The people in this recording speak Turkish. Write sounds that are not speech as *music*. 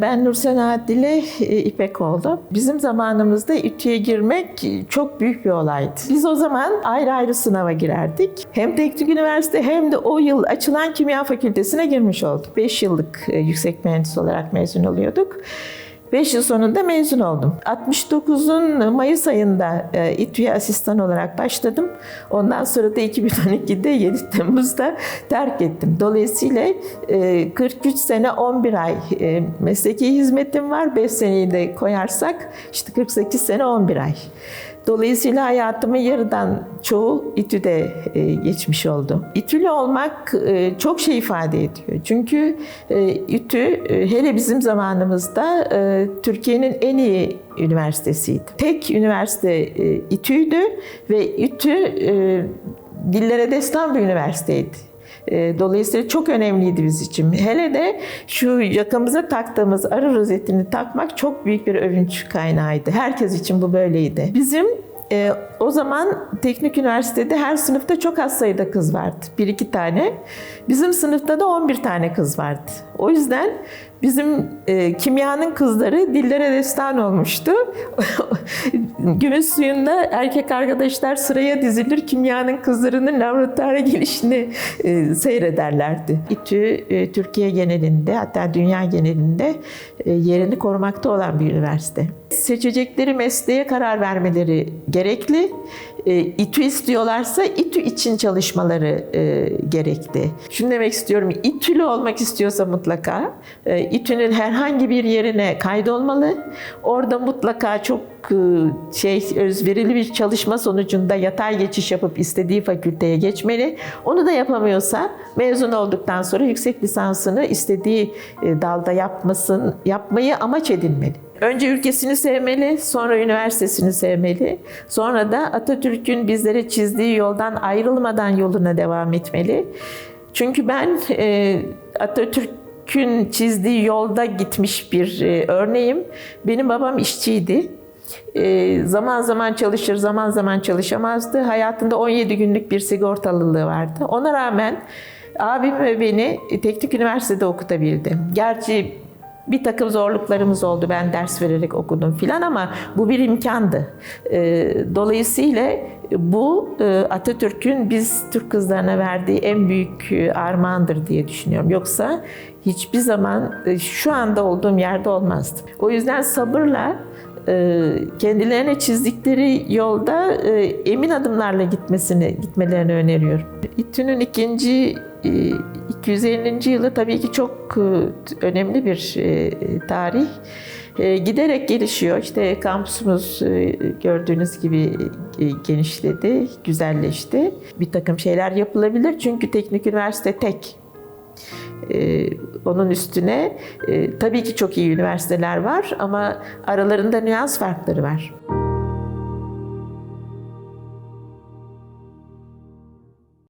Ben Nursena Dile İpekoğlu. Bizim zamanımızda İTÜ'ye girmek çok büyük bir olaydı. Biz o zaman ayrı ayrı sınava girerdik. Hem Teknik Üniversite hem de o yıl açılan Kimya Fakültesine girmiş olduk. 5 yıllık e, yüksek mühendis olarak mezun oluyorduk. 5 yıl sonunda mezun oldum. 69'un Mayıs ayında e, İTÜ'ye asistan olarak başladım. Ondan sonra da 2012'de 7 Temmuz'da terk ettim. Dolayısıyla e, 43 sene 11 ay e, mesleki hizmetim var. 5 seneyi de koyarsak işte 48 sene 11 ay. Dolayısıyla hayatımın yarıdan çoğu İTÜ'de e, geçmiş oldu. İTÜ'lü olmak e, çok şey ifade ediyor. Çünkü e, İTÜ hele bizim zamanımızda Türkiye'nin en iyi üniversitesiydi. Tek üniversite İTÜ'ydü ve İTÜ dillere destan bir üniversiteydi. E, Dolayısıyla çok önemliydi biz için. Hele de şu yakamıza taktığımız arı rozetini takmak çok büyük bir övünç kaynağıydı. Herkes için bu böyleydi. Bizim e, o zaman teknik üniversitede her sınıfta çok az sayıda kız vardı. Bir iki tane. Bizim sınıfta da 11 tane kız vardı. O yüzden bizim e, kimyanın kızları dillere destan olmuştu. *laughs* Gümüş suyunda erkek arkadaşlar sıraya dizilir kimyanın kızlarının laboratuvara gelişini e, seyrederlerdi. İTÜ e, Türkiye genelinde hatta dünya genelinde e, yerini korumakta olan bir üniversite. Seçecekleri mesleğe karar vermeleri gerekli. E, İTÜ istiyorlarsa İTÜ için çalışmaları e, gerekli. Şunu demek istiyorum, İTÜ'lü olmak istiyorsa mutlaka e, İTÜ'nün herhangi bir yerine kaydolmalı. Orada mutlaka çok e, şey özverili bir çalışma sonucunda yatay geçiş yapıp istediği fakülteye geçmeli. Onu da yapamıyorsa mezun olduktan sonra yüksek lisansını istediği e, dalda yapmasın, yapmayı amaç edinmeli. Önce ülkesini sevmeli, sonra üniversitesini sevmeli. Sonra da Atatürk'ün bizlere çizdiği yoldan ayrılmadan yoluna devam etmeli. Çünkü ben e, Atatürk'ün çizdiği yolda gitmiş bir e, örneğim. Benim babam işçiydi. E, zaman zaman çalışır, zaman zaman çalışamazdı. Hayatında 17 günlük bir sigortalılığı vardı. Ona rağmen abim ve beni teknik üniversitede okutabildi. Gerçi bir takım zorluklarımız oldu. Ben ders vererek okudum filan ama bu bir imkandı. Ee, Dolayısıyla bu e, Atatürk'ün biz Türk kızlarına verdiği en büyük e, armağandır diye düşünüyorum. Yoksa hiçbir zaman e, şu anda olduğum yerde olmazdım. O yüzden sabırla kendilerine çizdikleri yolda emin adımlarla gitmesini gitmelerini öneriyorum. İTÜ'nün ikinci 250. yılı tabii ki çok e, önemli bir e, tarih. E, Giderek gelişiyor. İşte kampüsümüz e, gördüğünüz gibi genişledi, güzelleşti. Bir takım şeyler yapılabilir çünkü teknik üniversite tek. Ee, onun üstüne tabii ki çok iyi üniversiteler var ama aralarında nüans farkları var.